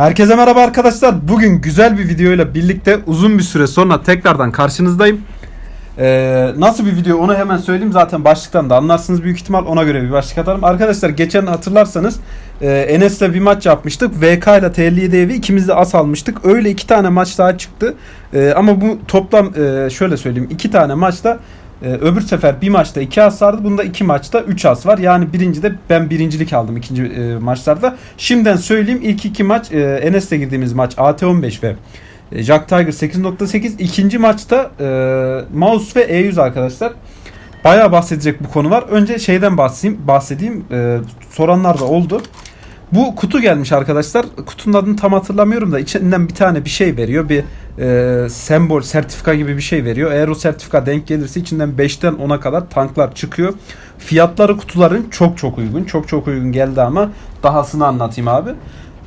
Herkese merhaba arkadaşlar. Bugün güzel bir videoyla birlikte uzun bir süre sonra tekrardan karşınızdayım. Ee, nasıl bir video onu hemen söyleyeyim. Zaten başlıktan da anlarsınız büyük ihtimal. Ona göre bir başlık atarım. Arkadaşlar geçen hatırlarsanız e, Enes'le bir maç yapmıştık. VK ile TL evi ikimiz de as almıştık. Öyle iki tane maç daha çıktı. E, ama bu toplam e, şöyle söyleyeyim. iki tane maçta ee, öbür sefer bir maçta 2 as vardı. Bunda 2 maçta 3 as var. Yani birincide ben birincilik aldım ikinci e, maçlarda. Şimdiden söyleyeyim ilk iki maç e, Enes'le girdiğimiz maç AT15 ve e, Jack Tiger 8.8. İkinci maçta e, Mouse ve E100 arkadaşlar. Bayağı bahsedecek bu konu var. Önce şeyden bahsedeyim. bahsedeyim. E, soranlar da oldu. Bu kutu gelmiş arkadaşlar. Kutunun adını tam hatırlamıyorum da içinden bir tane bir şey veriyor. Bir e, sembol, sertifika gibi bir şey veriyor. Eğer o sertifika denk gelirse içinden 5'ten 10'a kadar tanklar çıkıyor. Fiyatları kutuların çok çok uygun. Çok çok uygun geldi ama dahasını anlatayım abi.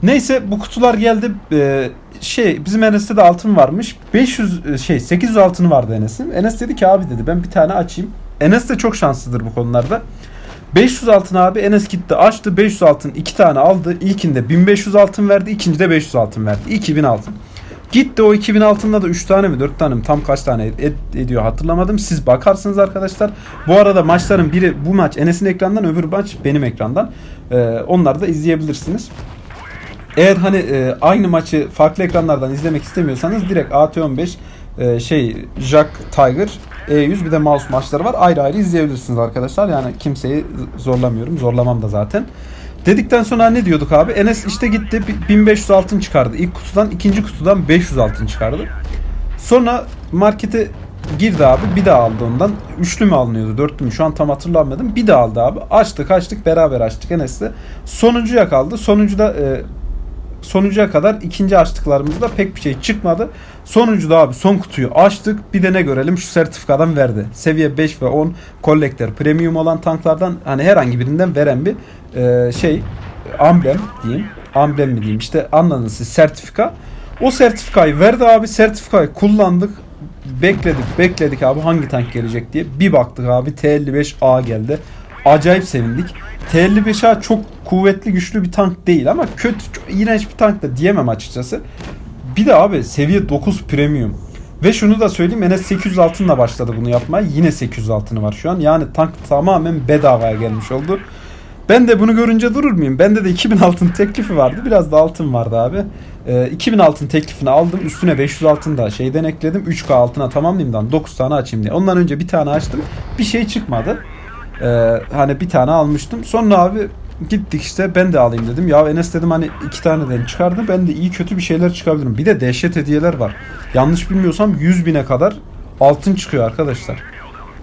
Neyse bu kutular geldi. E, şey bizim Enes'te de altın varmış. 500 e, şey 800 altını vardı Enes'in. Enes dedi ki abi dedi ben bir tane açayım. Enes de çok şanslıdır bu konularda. 500 altın abi Enes gitti açtı 500 altın iki tane aldı. İlkinde 1500 altın verdi ikincide 500 altın verdi. 2000 altın. Gitti o 2000 altında da 3 tane mi 4 tane mi tam kaç tane ed- ediyor hatırlamadım. Siz bakarsınız arkadaşlar. Bu arada maçların biri bu maç Enes'in ekrandan öbür maç benim ekrandan. Ee, onları da izleyebilirsiniz. Eğer hani e, aynı maçı farklı ekranlardan izlemek istemiyorsanız direkt AT15 e, şey Jack Tiger E100 bir de mouse maçları var. Ayrı ayrı izleyebilirsiniz arkadaşlar. Yani kimseyi zorlamıyorum. Zorlamam da zaten. Dedikten sonra ne diyorduk abi? Enes işte gitti 1500 altın çıkardı. İlk kutudan ikinci kutudan 500 altın çıkardı. Sonra markete girdi abi bir daha aldı ondan. Üçlü mü alınıyordu dörtlü mü şu an tam hatırlamadım. Bir daha aldı abi. Açtık açtık beraber açtık Enes'le. Sonuncuya kaldı. Sonuncuda e, sonuncuya kadar ikinci açtıklarımızda pek bir şey çıkmadı. Sonuncuda abi son kutuyu açtık. Bir de ne görelim şu sertifikadan verdi. Seviye 5 ve 10 kolektör premium olan tanklardan hani herhangi birinden veren bir e, şey amblem diyeyim. Amblem mi diyeyim işte anladınız siz sertifika. O sertifikayı verdi abi. Sertifikayı kullandık. Bekledik bekledik abi hangi tank gelecek diye. Bir baktık abi T55A geldi. Acayip sevindik. T55A çok kuvvetli güçlü bir tank değil ama kötü çok iğrenç bir tank da diyemem açıkçası. Bir de abi seviye 9 premium. Ve şunu da söyleyeyim Enes 800 altınla başladı bunu yapmaya. Yine 800 altını var şu an. Yani tank tamamen bedavaya gelmiş oldu. Ben de bunu görünce durur muyum? Bende de 2000 altın teklifi vardı. Biraz da altın vardı abi. Ee, 2000 altın teklifini aldım. Üstüne 500 altın da şeyden ekledim. 3K altına tamamlayayım 9 tane açayım diye. Ondan önce bir tane açtım. Bir şey çıkmadı. Ee, hani bir tane almıştım. Sonra abi gittik işte ben de alayım dedim. Ya Enes dedim hani iki taneden çıkardı. Ben de iyi kötü bir şeyler çıkabilirim. Bir de dehşet hediyeler var. Yanlış bilmiyorsam 100 bine kadar altın çıkıyor arkadaşlar.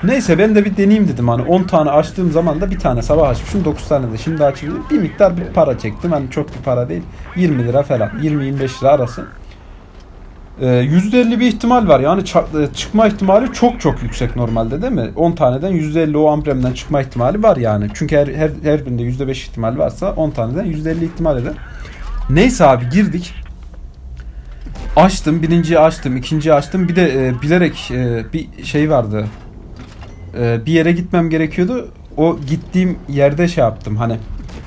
Neyse ben de bir deneyeyim dedim. Hani 10 tane açtığım zaman da bir tane sabah açmışım. 9 tane de şimdi açayım. Bir miktar bir para çektim. Hani çok bir para değil. 20 lira falan. 20-25 lira arası. Ee, %50 bir ihtimal var. Yani e, çıkma ihtimali çok çok yüksek normalde değil mi? 10 taneden %50 o ambremden çıkma ihtimali var yani. Çünkü her, her, her birinde %5 ihtimal varsa 10 taneden %50 ihtimal eder. Neyse abi girdik. Açtım. Birinciyi açtım. ikinciyi açtım. Bir de e, bilerek e, bir şey vardı. E, bir yere gitmem gerekiyordu. O gittiğim yerde şey yaptım. Hani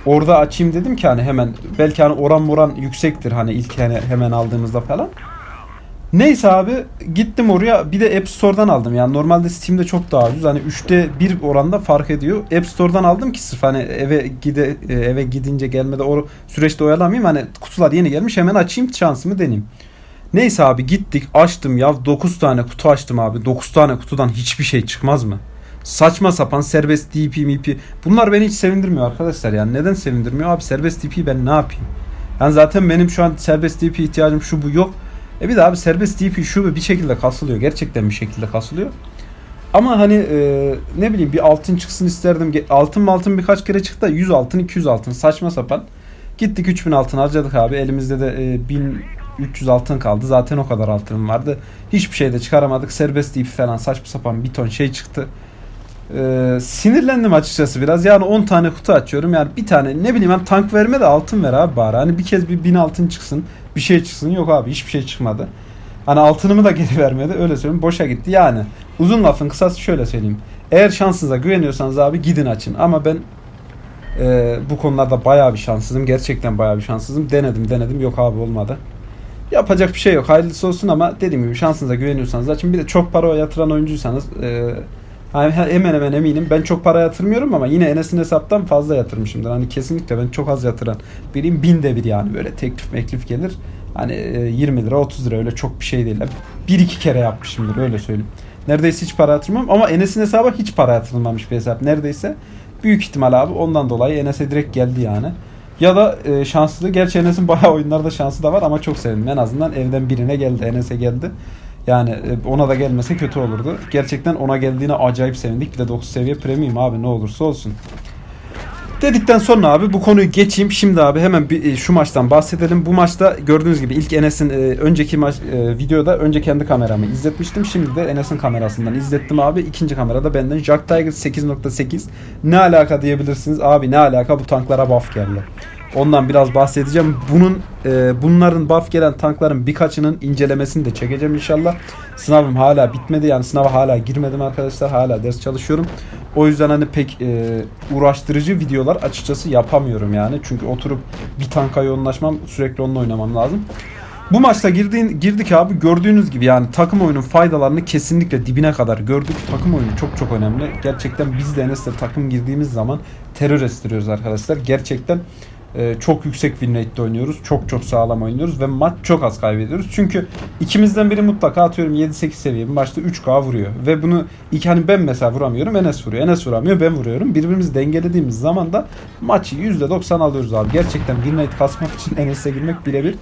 orada açayım dedim ki hani hemen belki hani oran moran yüksektir hani ilk hani hemen aldığımızda falan. Neyse abi gittim oraya bir de App Store'dan aldım. Yani normalde Steam'de çok daha ucuz. Hani 3'te 1 oranda fark ediyor. App Store'dan aldım ki sırf hani eve gide e, eve gidince gelmede o süreçte oyalamayayım. Hani kutular yeni gelmiş hemen açayım şansımı deneyeyim. Neyse abi gittik açtım ya 9 tane kutu açtım abi. 9 tane kutudan hiçbir şey çıkmaz mı? Saçma sapan serbest DP MP. Bunlar beni hiç sevindirmiyor arkadaşlar yani. Neden sevindirmiyor? Abi serbest DP ben ne yapayım? Yani zaten benim şu an serbest DP ihtiyacım şu bu yok. E bir de abi serbest DP şu bir şekilde kasılıyor. Gerçekten bir şekilde kasılıyor. Ama hani e, ne bileyim bir altın çıksın isterdim. Altın altın birkaç kere çıktı da 100 altın 200 altın saçma sapan. Gittik 3000 altın harcadık abi. Elimizde de e, 1300 altın kaldı. Zaten o kadar altınım vardı. Hiçbir şey de çıkaramadık. Serbest DP falan saçma sapan bir ton şey çıktı. Ee, sinirlendim açıkçası biraz. Yani 10 tane kutu açıyorum. Yani bir tane ne bileyim ben tank verme de altın ver abi bari. Hani bir kez bir 1000 altın çıksın. Bir şey çıksın. Yok abi hiçbir şey çıkmadı. Hani altınımı da geri vermedi. Öyle söyleyeyim. Boşa gitti. Yani uzun lafın kısası şöyle söyleyeyim. Eğer şansınıza güveniyorsanız abi gidin açın. Ama ben Ee, bu konularda bayağı bir şanssızım. Gerçekten bayağı bir şanssızım. Denedim denedim yok abi olmadı. Yapacak bir şey yok. Hayırlısı olsun ama dediğim gibi şansınıza güveniyorsanız zaten bir de çok para yatıran oyuncuysanız e, hani hemen hemen eminim. Ben çok para yatırmıyorum ama yine Enes'in hesaptan fazla yatırmışımdır. Hani kesinlikle ben çok az yatıran biriyim. Binde bir yani böyle teklif meklif gelir. Hani e, 20 lira 30 lira öyle çok bir şey değil. Bir iki kere yapmışımdır öyle söyleyeyim. Neredeyse hiç para yatırmam ama Enes'in hesaba hiç para yatırılmamış bir hesap. Neredeyse büyük ihtimal abi ondan dolayı Enes'e direkt geldi yani. Ya da e, şanslı. Gerçi Enes'in bayağı oyunlarda şansı da var ama çok sevindim. En azından evden birine geldi. Enes'e geldi. Yani e, ona da gelmese kötü olurdu. Gerçekten ona geldiğine acayip sevindik. Bir de 9 seviye premium abi ne olursa olsun. Dedikten sonra abi bu konuyu geçeyim. Şimdi abi hemen bir, e, şu maçtan bahsedelim. Bu maçta gördüğünüz gibi ilk Enes'in e, önceki maç videoda önce kendi kameramı izletmiştim. Şimdi de Enes'in kamerasından izlettim abi. İkinci kamerada benden Jack Tiger 8.8. Ne alaka diyebilirsiniz. Abi ne alaka bu tanklara buff geldi. Ondan biraz bahsedeceğim. Bunun e, bunların buff gelen tankların birkaçının incelemesini de çekeceğim inşallah. Sınavım hala bitmedi. Yani sınava hala girmedim arkadaşlar. Hala ders çalışıyorum. O yüzden hani pek e, uğraştırıcı videolar açıkçası yapamıyorum yani. Çünkü oturup bir tanka yoğunlaşmam sürekli onunla oynamam lazım. Bu maçta girdiğin, girdik abi gördüğünüz gibi yani takım oyunun faydalarını kesinlikle dibine kadar gördük. Takım oyunu çok çok önemli. Gerçekten biz de Enes'le takım girdiğimiz zaman terör estiriyoruz arkadaşlar. Gerçekten ee, çok yüksek win rate'de oynuyoruz. Çok çok sağlam oynuyoruz ve maç çok az kaybediyoruz. Çünkü ikimizden biri mutlaka atıyorum 7-8 seviye bir maçta 3K vuruyor. Ve bunu ilk hani ben mesela vuramıyorum Enes vuruyor. Enes vuramıyor ben vuruyorum. Birbirimizi dengelediğimiz zaman da maçı %90 alıyoruz abi. Gerçekten win rate kasmak için Enes'e girmek birebir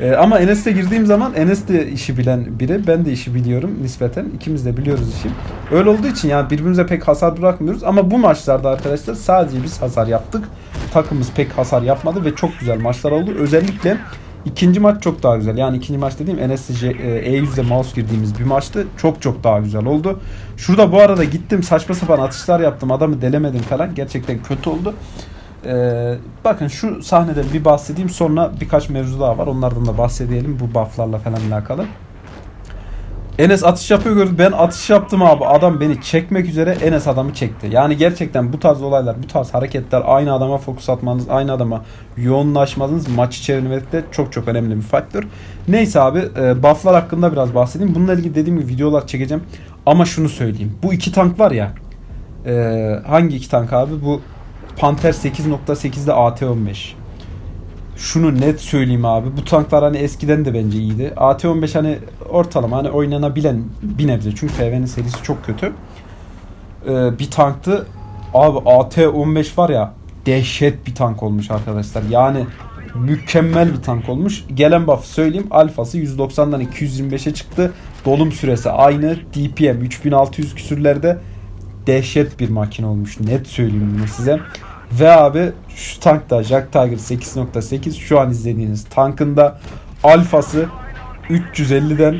ee, ama Enes'te girdiğim zaman Enes de işi bilen biri. Ben de işi biliyorum nispeten. İkimiz de biliyoruz işi. Öyle olduğu için yani birbirimize pek hasar bırakmıyoruz. Ama bu maçlarda arkadaşlar sadece biz hasar yaptık. Takımımız pek hasar yapmadı ve çok güzel maçlar oldu. Özellikle ikinci maç çok daha güzel. Yani ikinci maç dediğim Enes'le E100'de mouse girdiğimiz bir maçtı. Çok çok daha güzel oldu. Şurada bu arada gittim saçma sapan atışlar yaptım. Adamı delemedim falan. Gerçekten kötü oldu. Ee, bakın şu sahneden bir bahsedeyim sonra birkaç mevzu daha var onlardan da bahsedelim bu bufflarla falan alakalı. Enes atış yapıyor gördüm. Ben atış yaptım abi. Adam beni çekmek üzere Enes adamı çekti. Yani gerçekten bu tarz olaylar, bu tarz hareketler aynı adama fokus atmanız, aynı adama yoğunlaşmanız maç içerisinde çok çok önemli bir faktör. Neyse abi e, bufflar hakkında biraz bahsedeyim. Bununla ilgili dediğim gibi videolar çekeceğim. Ama şunu söyleyeyim. Bu iki tank var ya. E, hangi iki tank abi? Bu Panther 8.8'de AT-15. Şunu net söyleyeyim abi. Bu tanklar hani eskiden de bence iyiydi. AT-15 hani ortalama hani oynanabilen bir nebze. Çünkü FV'nin serisi çok kötü. Ee, bir tanktı. Abi AT-15 var ya dehşet bir tank olmuş arkadaşlar. Yani mükemmel bir tank olmuş. Gelen buff söyleyeyim. Alfası 190'dan 225'e çıktı. Dolum süresi aynı. DPM 3600 küsürlerde dehşet bir makine olmuş. Net söyleyeyim bunu size. Ve abi şu tankta Jack Tiger 8.8 şu an izlediğiniz tankında alfası 350'den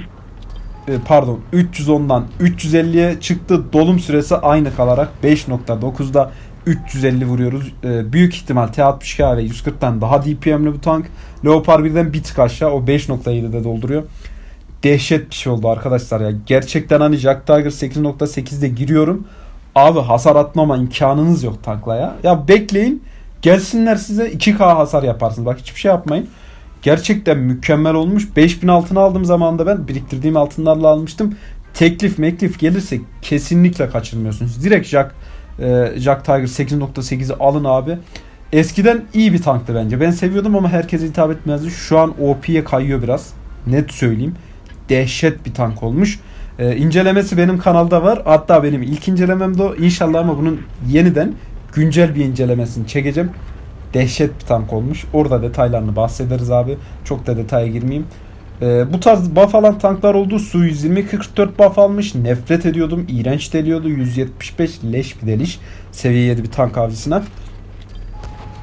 e, pardon 310'dan 350'ye çıktı. Dolum süresi aynı kalarak 5.9'da 350 vuruyoruz. E, büyük ihtimal T60K ve 140'tan daha DPM'li bu tank. Leopard 1'den bir tık aşağı o 5.7'de dolduruyor. Dehşet bir şey oldu arkadaşlar ya. Gerçekten hani Jack Tiger 8.8'de giriyorum. Abi hasar atmama imkanınız yok tanklaya. Ya bekleyin. Gelsinler size 2K hasar yaparsınız. Bak hiçbir şey yapmayın. Gerçekten mükemmel olmuş. 5000 altın aldığım zaman da ben biriktirdiğim altınlarla almıştım. Teklif meklif gelirse kesinlikle kaçırmıyorsunuz. Direkt Jack, e, Jack Tiger 8.8'i alın abi. Eskiden iyi bir tanktı bence. Ben seviyordum ama herkese hitap etmezdi. Şu an OP'ye kayıyor biraz. Net söyleyeyim. Dehşet bir tank olmuş. Ee, incelemesi benim kanalda var. Hatta benim ilk incelemem de o. İnşallah ama bunun yeniden güncel bir incelemesini çekeceğim. Dehşet bir tank olmuş. Orada detaylarını bahsederiz abi. Çok da detaya girmeyeyim. Ee, bu tarz buff alan tanklar oldu. Su 120 44 buff almış. Nefret ediyordum. İğrenç deliyordu. 175 leş bir deliş. Seviye 7 bir tank avcısına.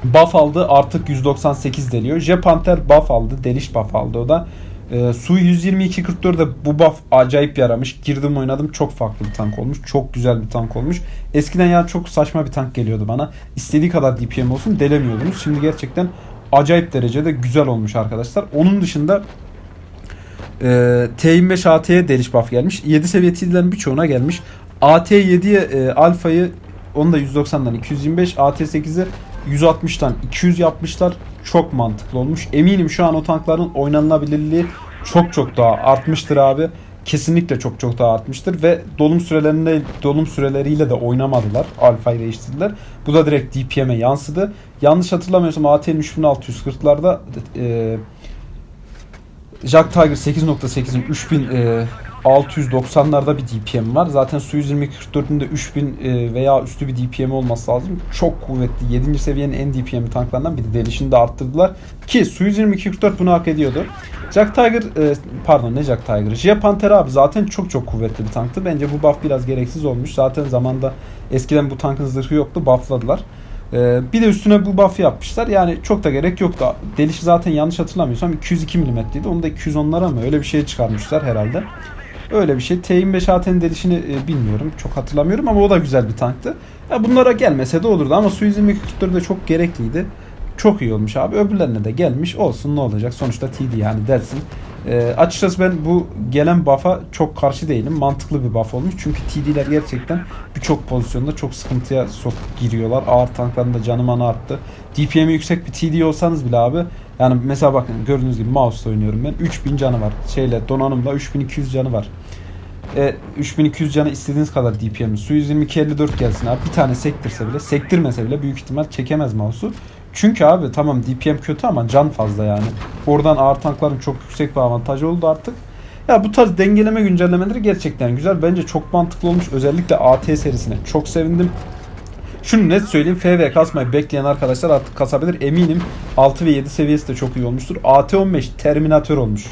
Buff aldı. Artık 198 deliyor. J Panther buff aldı. Deliş buff aldı o da. E, Su 122-44'de bu buff acayip yaramış. Girdim oynadım çok farklı bir tank olmuş. Çok güzel bir tank olmuş. Eskiden ya çok saçma bir tank geliyordu bana. İstediği kadar DPM olsun delemiyordunuz. Şimdi gerçekten acayip derecede güzel olmuş arkadaşlar. Onun dışında e, T25 AT'ye deliş buff gelmiş. 7 seviye T'lerin birçoğuna gelmiş. AT7'ye e, alfayı onu da 190'dan 225 AT8'i 160'tan 200 yapmışlar. Çok mantıklı olmuş. Eminim şu an o tankların oynanabilirliği çok çok daha artmıştır abi. Kesinlikle çok çok daha artmıştır ve dolum sürelerinde dolum süreleriyle de oynamadılar. Alfa'yı değiştirdiler. Bu da direkt DPM'e yansıdı. Yanlış hatırlamıyorsam AT'nin 3640'larda e, Jack Tiger 8.8'in 3690'larda bir DPM var. Zaten Su 120-44'ün de 3000 e, veya üstü bir DPM olması lazım. Çok kuvvetli. 7. seviyenin en DPM tanklarından biri. Delişini de arttırdılar. Ki Su 120-44 bunu hak ediyordu. Jack Tiger, e, pardon ne Jack Tiger? Jia Panther abi zaten çok çok kuvvetli bir tanktı. Bence bu buff biraz gereksiz olmuş. Zaten zamanda eskiden bu tankın zırhı yoktu. Buffladılar. Ee, bir de üstüne bu buff yapmışlar. Yani çok da gerek yoktu. Delişi zaten yanlış hatırlamıyorsam 202 mm'ydi. Onu da 210'lara mı öyle bir şey çıkarmışlar herhalde. Öyle bir şey. T25 AT'nin delişini e, bilmiyorum. Çok hatırlamıyorum ama o da güzel bir tanktı. Ya bunlara gelmese de olurdu ama Su 2244 de çok gerekliydi. Çok iyi olmuş abi. Öbürlerine de gelmiş. Olsun ne olacak. Sonuçta TD yani dersin. E, açıkçası ben bu gelen buff'a çok karşı değilim. Mantıklı bir buff olmuş. Çünkü TD'ler gerçekten birçok pozisyonda çok sıkıntıya sok giriyorlar. Ağır tankların da canı mana arttı. DPM'i yüksek bir TD olsanız bile abi yani mesela bakın gördüğünüz gibi mouse oynuyorum ben. 3000 canı var. Şeyle donanımla 3200 canı var. E, 3200 canı istediğiniz kadar DPM. Su 122 54 gelsin abi. Bir tane sektirse bile, sektirmese bile büyük ihtimal çekemez mouse'u. Çünkü abi tamam DPM kötü ama can fazla yani. Oradan ağır tankların çok yüksek bir avantajı oldu artık. Ya bu tarz dengeleme güncellemeleri gerçekten güzel. Bence çok mantıklı olmuş. Özellikle AT serisine çok sevindim. Şunu net söyleyeyim. FV kasmayı bekleyen arkadaşlar artık kasabilir. Eminim 6 ve 7 seviyesi de çok iyi olmuştur. AT15 Terminator olmuş.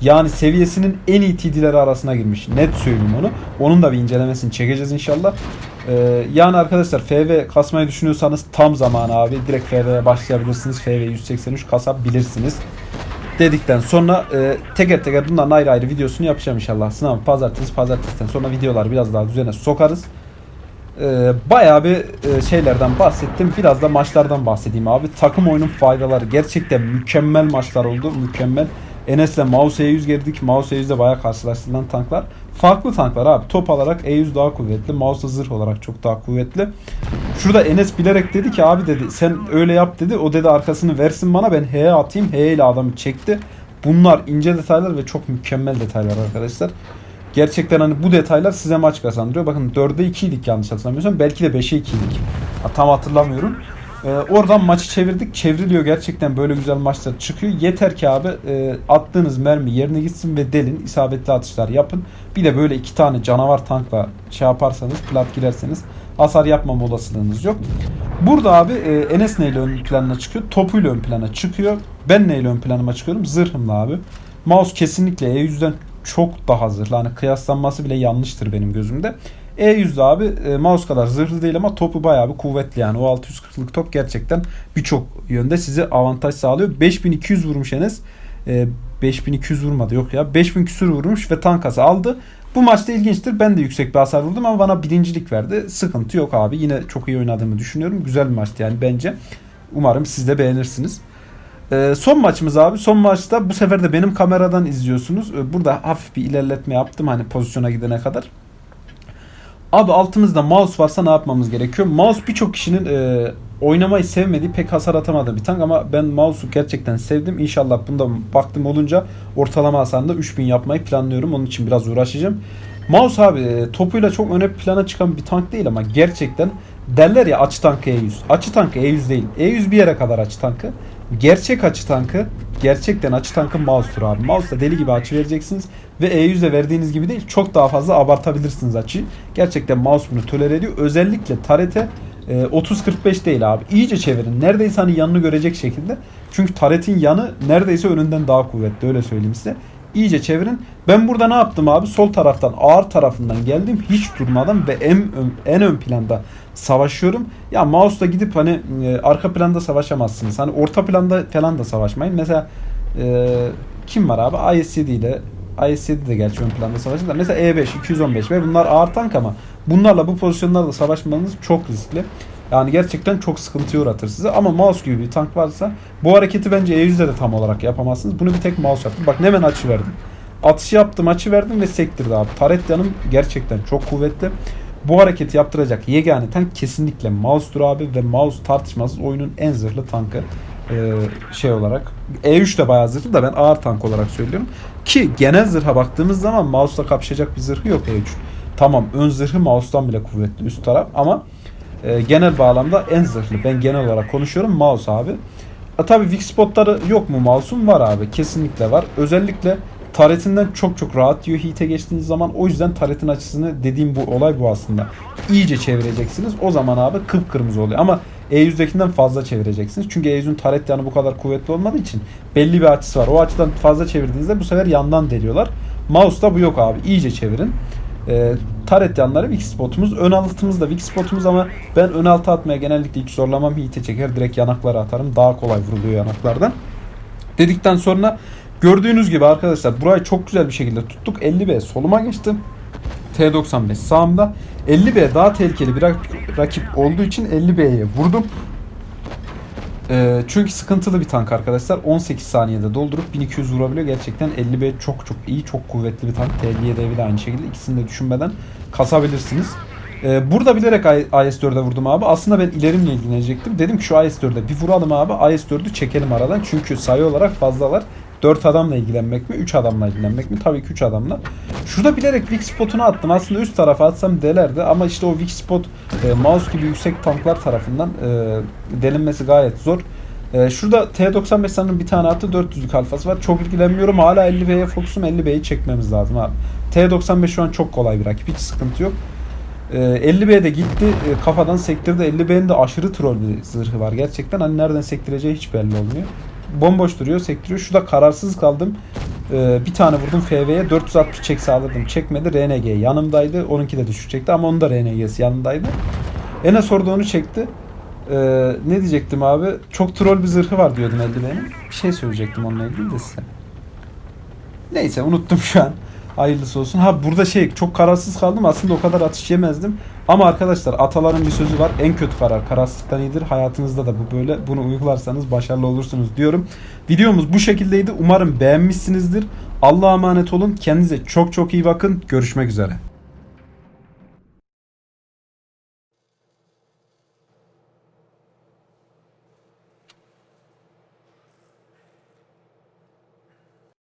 Yani seviyesinin en iyi TD'leri arasına girmiş. Net söyleyeyim onu. Onun da bir incelemesini çekeceğiz inşallah. Ee, yani arkadaşlar FV kasmayı düşünüyorsanız tam zamanı abi. Direkt FV'ye başlayabilirsiniz. FV 183 kasabilirsiniz. Dedikten sonra e, teker teker bunların ayrı ayrı videosunu yapacağım inşallah. Sınav pazartesi pazartesiden sonra videolar biraz daha düzene sokarız. Ee, bayağı bir e, şeylerden bahsettim. Biraz da maçlardan bahsedeyim abi. Takım oyunun faydaları. Gerçekten mükemmel maçlar oldu. Mükemmel. Enes'le Mouse E100 girdik. Mouse E100'de bayağı karşılaştırılan tanklar. Farklı tanklar abi. Top olarak E100 daha kuvvetli. Mouse zırh olarak çok daha kuvvetli. Şurada Enes bilerek dedi ki abi dedi sen öyle yap dedi. O dedi arkasını versin bana ben H'ye atayım. H ile adamı çekti. Bunlar ince detaylar ve çok mükemmel detaylar arkadaşlar. Gerçekten hani bu detaylar size maç kazandırıyor. Bakın 4'e 2'ydik yanlış hatırlamıyorsam. Belki de 5'e 2'ydik. Tam hatırlamıyorum. Ee, oradan maçı çevirdik. Çevriliyor gerçekten böyle güzel maçlar çıkıyor. Yeter ki abi e, attığınız mermi yerine gitsin ve delin. isabetli atışlar yapın. Bir de böyle iki tane canavar tankla şey yaparsanız plat girerseniz hasar yapmama olasılığınız yok. Burada abi e, Enes neyle ön planına çıkıyor? Topuyla ön plana çıkıyor. Ben neyle ön planıma çıkıyorum? Zırhımla abi. Mouse kesinlikle E100'den çok daha zırhlı. Hani kıyaslanması bile yanlıştır benim gözümde. E100'de abi e, mouse kadar zırhlı değil ama topu bayağı bir kuvvetli yani. O 640'lık top gerçekten birçok yönde size avantaj sağlıyor. 5200 vurmuş Enes. E, 5200 vurmadı yok ya. 5000 küsur vurmuş ve tankası aldı. Bu maçta ilginçtir. Ben de yüksek bir hasar vurdum ama bana birincilik verdi. Sıkıntı yok abi. Yine çok iyi oynadığımı düşünüyorum. Güzel bir maçtı yani bence. Umarım siz de beğenirsiniz. Ee, son maçımız abi. Son maçta bu sefer de benim kameradan izliyorsunuz. Ee, burada hafif bir ilerletme yaptım hani pozisyona gidene kadar. Abi altımızda mouse varsa ne yapmamız gerekiyor? Mouse birçok kişinin e, oynamayı sevmediği, pek hasar atamadığı bir tank ama ben mouse'u gerçekten sevdim. İnşallah bunda baktım olunca ortalama hasarında 3000 yapmayı planlıyorum. Onun için biraz uğraşacağım. Mouse abi e, topuyla çok öne plana çıkan bir tank değil ama gerçekten derler ya açı tankı E100. Açı tankı E100 değil. E100 bir yere kadar açı tankı. Gerçek açı tankı gerçekten açı tankı mouse'tur abi. Mouse'da deli gibi açı vereceksiniz ve E100'de verdiğiniz gibi değil çok daha fazla abartabilirsiniz açıyı. Gerçekten mouse bunu tolere ediyor. Özellikle tarete e, 30-45 değil abi. İyice çevirin. Neredeyse hani yanını görecek şekilde. Çünkü taretin yanı neredeyse önünden daha kuvvetli öyle söyleyeyim size. İyice çevirin. Ben burada ne yaptım abi? Sol taraftan ağır tarafından geldim. Hiç durmadan ve en ön, en ön planda savaşıyorum. Ya mouse'la gidip hani e, arka planda savaşamazsınız. Hani orta planda falan da savaşmayın. Mesela e, kim var abi? IS-7 ile IS-7 de gerçi ön planda savaşın da. Mesela E5, 215 ve bunlar ağır tank ama bunlarla bu pozisyonlarda savaşmanız çok riskli. Yani gerçekten çok sıkıntı uğratır size. Ama mouse gibi bir tank varsa bu hareketi bence E100'de de tam olarak yapamazsınız. Bunu bir tek mouse yaptım. Bak hemen açı verdim. Atış yaptım, açı verdim ve sektirdi abi. Taret yanım gerçekten çok kuvvetli. Bu hareketi yaptıracak yegane tank kesinlikle mouse'dur abi ve mouse tartışmasız oyunun en zırhlı tankı Ee, şey olarak. E3 de bayağı zırhlı da ben ağır tank olarak söylüyorum. Ki genel zırha baktığımız zaman mouse'la kapışacak bir zırhı yok E3. Tamam ön zırhı mouse'dan bile kuvvetli üst taraf ama e, genel bağlamda en zırhlı. Ben genel olarak konuşuyorum mouse abi. E, tabii weak spotları yok mu mouse'un? Var abi. Kesinlikle var. Özellikle taretinden çok çok rahat diyor heat'e geçtiğiniz zaman. O yüzden taretin açısını dediğim bu olay bu aslında. İyice çevireceksiniz. O zaman abi kıpkırmızı oluyor. Ama E100'dekinden fazla çevireceksiniz. Çünkü E100'ün taret yanı bu kadar kuvvetli olmadığı için belli bir açısı var. O açıdan fazla çevirdiğinizde bu sefer yandan deliyorlar. Mouse'da bu yok abi. İyice çevirin. Ee, taret yanları weak spotumuz. Ön altımız da weak spotumuz ama ben ön altı atmaya genellikle hiç zorlamam. Heat'e çeker direkt yanaklara atarım. Daha kolay vuruluyor yanaklardan. Dedikten sonra gördüğünüz gibi arkadaşlar burayı çok güzel bir şekilde tuttuk. 50B soluma geçtim. T95 sağımda. 50B daha tehlikeli bir rak- rakip olduğu için 50B'ye vurdum. Ee, çünkü sıkıntılı bir tank arkadaşlar. 18 saniyede doldurup 1200 vurabiliyor. Gerçekten 50B çok çok iyi, çok kuvvetli bir tank. T57 de aynı şekilde. İkisini de düşünmeden kasabilirsiniz. Ee, burada bilerek I- IS-4'e vurdum abi. Aslında ben ilerimle ilgilenecektim. Dedim ki şu IS-4'e bir vuralım abi. IS-4'ü çekelim aradan. Çünkü sayı olarak fazlalar. 4 adamla ilgilenmek mi? 3 adamla ilgilenmek mi? Tabii ki 3 adamla. Şurada bilerek weak spotunu attım. Aslında üst tarafa atsam delerdi ama işte o weak spot e, mouse gibi yüksek tanklar tarafından e, delinmesi gayet zor. E, şurada T95 sanırım bir tane attı. 400'lük alfası var. Çok ilgilenmiyorum. Hala 50B'ye fokusum. 50B'yi çekmemiz lazım abi. T95 şu an çok kolay bir rakip. Hiç sıkıntı yok. E, 50B de gitti. E, kafadan sektirdi. 50B'nin de aşırı troll bir zırhı var. Gerçekten hani nereden sektireceği hiç belli olmuyor. Bomboş duruyor. Sektiriyor. Şurada kararsız kaldım. Ee, bir tane vurdum FV'ye 460 çek sağladım. Çekmedi. RNG yanımdaydı. Onunki de düşük çekti ama onun da RNG'si yanındaydı. Enes orada onu çekti. Ee, ne diyecektim abi? Çok troll bir zırhı var diyordum eldivenin. Bir şey söyleyecektim onunla ilgili de size. Neyse unuttum şu an. Hayırlısı olsun. Ha burada şey çok kararsız kaldım. Aslında o kadar atış yemezdim. Ama arkadaşlar ataların bir sözü var. En kötü karar kararsızlıktan iyidir. Hayatınızda da bu böyle. Bunu uygularsanız başarılı olursunuz diyorum. Videomuz bu şekildeydi. Umarım beğenmişsinizdir. Allah'a emanet olun. Kendinize çok çok iyi bakın. Görüşmek üzere.